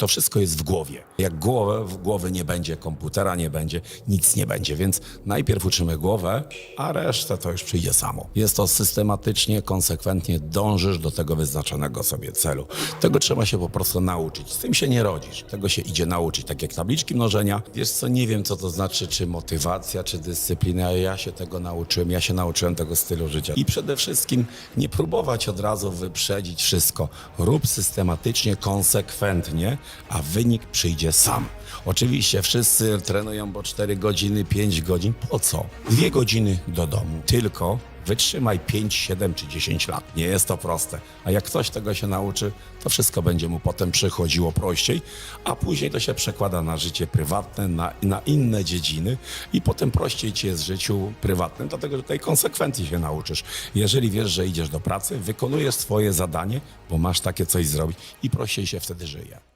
To wszystko jest w głowie. Jak głowę, w głowy nie będzie, komputera nie będzie, nic nie będzie. Więc najpierw uczymy głowę, a resztę to już przyjdzie samo. Jest to systematycznie, konsekwentnie dążysz do tego wyznaczonego sobie celu. Tego trzeba się po prostu nauczyć. Z tym się nie rodzisz. Tego się idzie nauczyć. Tak jak tabliczki mnożenia. Wiesz co, nie wiem co to znaczy, czy motywacja, czy dyscyplina. Ja się tego nauczyłem. Ja się nauczyłem tego stylu życia. I przede wszystkim nie próbować od razu wyprzedzić wszystko. Rób systematycznie, konsekwentnie, a wynik przyjdzie sam. Oczywiście wszyscy trenują po 4 godziny, 5 godzin. Po co? Dwie godziny do domu. Tylko wytrzymaj 5, 7 czy 10 lat. Nie jest to proste. A jak ktoś tego się nauczy, to wszystko będzie mu potem przychodziło prościej, a później to się przekłada na życie prywatne, na, na inne dziedziny i potem prościej ci jest w życiu prywatnym, dlatego że tej konsekwencji się nauczysz. Jeżeli wiesz, że idziesz do pracy, wykonujesz swoje zadanie, bo masz takie coś zrobić i prościej się wtedy żyje.